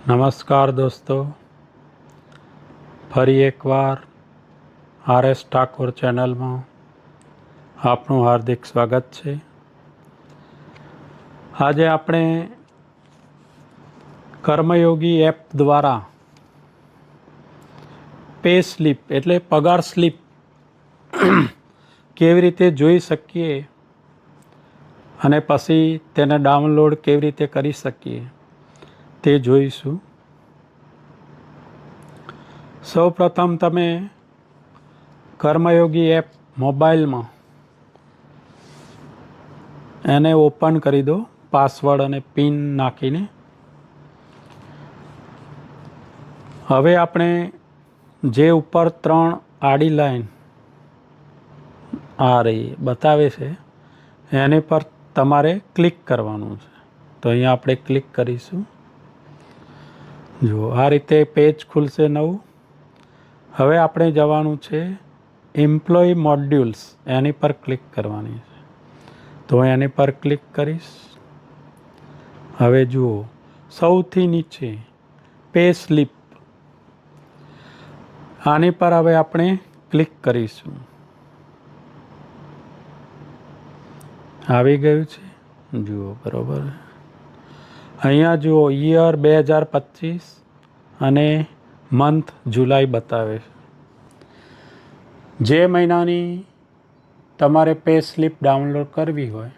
નમસ્કાર દોસ્તો. ફરી એકવાર આર એસ ઠાકોર ચેનલમાં આપનું હાર્દિક સ્વાગત છે. આજે આપણે કર્મયોગી એપ દ્વારા પે સ્લીપ એટલે પગાર સ્લીપ કેવી રીતે જોઈ શકીએ અને પછી તેને ડાઉનલોડ કેવી રીતે કરી શકીએ. તે જોઈશું. સૌ પ્રથમ તમે કર્મયોગી એપ મોબાઈલમાં એને ઓપન કરી દો, પાસવર્ડ અને પિન નાખીને. હવે આપણે જે ઉપર ત્રણ આડી લાઈન આ રહી બતાવે છે, એની પર તમારે ક્લિક કરવાનું છે. તો અહીંયા આપણે ક્લિક કરીશું. જો આ રીતે પેજ ખુલશે નવું. હવે આપણે જવાનું છે એમ્પ્લોય મોડ્યુલ્સ એની પર ક્લિક કરવાની છે. તો હું એની પર ક્લિક કરીશ. હવે જુઓ, સૌથી નીચે પે સ્લીપ આની પર હવે આપણે ક્લિક કરીશું. આવી ગયું છે? જુઓ, બરાબર. અહીંયા જુઓ, યર બે હજાર પચીસ. અને મંથ જુલાઈ બતાવે. છે જે મહિનાની તમારે પે સ્લિપ ડાઉનલોડ કરવી હોય,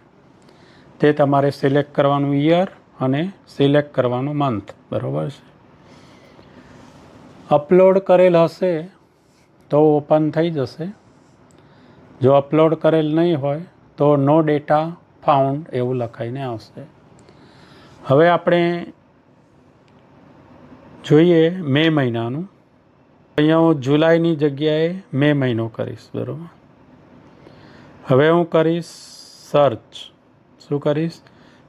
તે તમારે સિલેક્ટ કરવાનું યર અને સિલેક્ટ કરવાનું મંથ. બરાબર છે? અપલોડ કરેલ હશે તો ઓપન થઈ જશે. જો અપલોડ કરેલ નહીં હોય તો નો ડેટા ફાઉન્ડ એવું લખાઈને આવશે. હવે આપણે જોઈએ મે મહિનાનું. અહીંયા હું જુલાઈની જગ્યાએ મે મહિનો કરીશ, બરાબર? હવે હું કરીશ સર્ચ શું કરીશ?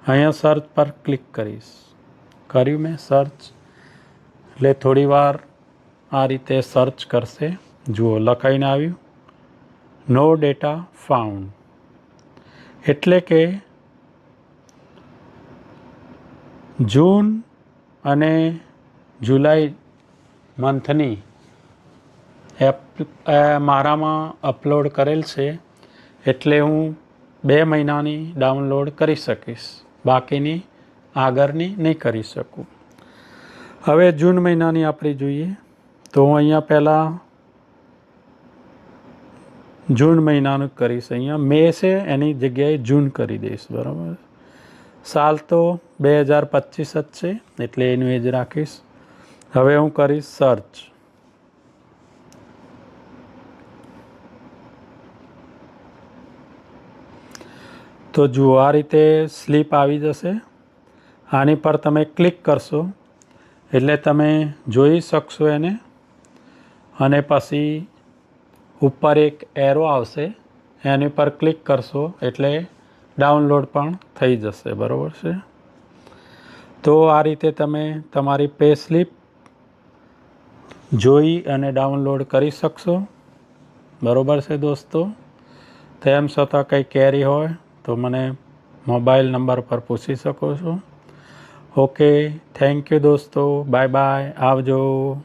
અહીંયા સર્ચ પર ક્લિક કરીશ. કર્યું મેં સર્ચ એટલે થોડી વાર આ રીતે સર્ચ કરશે. જુઓ, લખાઈને આવ્યું. નો ડેટા ફાઉન્ડ એટલે કે જૂન અને જુલાઈ મંથની એપ મારામાં અપલોડ કરેલ છે એટલે હું બે મહિનાની ડાઉનલોડ કરી શકીશ. બાકીની આગળની નહીં કરી શકું. હવે જૂન મહિનાની આપણે જોઈએ તો હું અહીંયા પહેલાં જૂન મહિનાનું કરીશ. અહીંયા મે છે, એની જગ્યાએ જૂન કરી દઈશ, બરાબર? સાલ તો બે હજાર પચીસ જ છે, એટલે એનું એજ રાખીશ. હવે હું કરીશ સર્ચ તો જુઓ, આ રીતે સ્લીપ આવી જશે. આની પર તમે ક્લિક કરશો, એટલે તમે જોઈ શકશો એને. અને પછી ઉપર એક એરો આવશે, એની પર ક્લિક કરશો, એટલે ડાઉનલોડ પણ થઈ જશે, બરાબર છે? તો આ રીતે તમે તમારી પે સ્લીપ જોઈ અને ડાઉનલોડ કરી શકશો. બરાબર છે દોસ્તો? તેમ છતાં કંઈ કેરી હોય તો મને મોબાઈલ નંબર પર પૂછી શકો છો. ઓકે, થેન્ક યુ દોસ્તો. Bye bye. આવજો.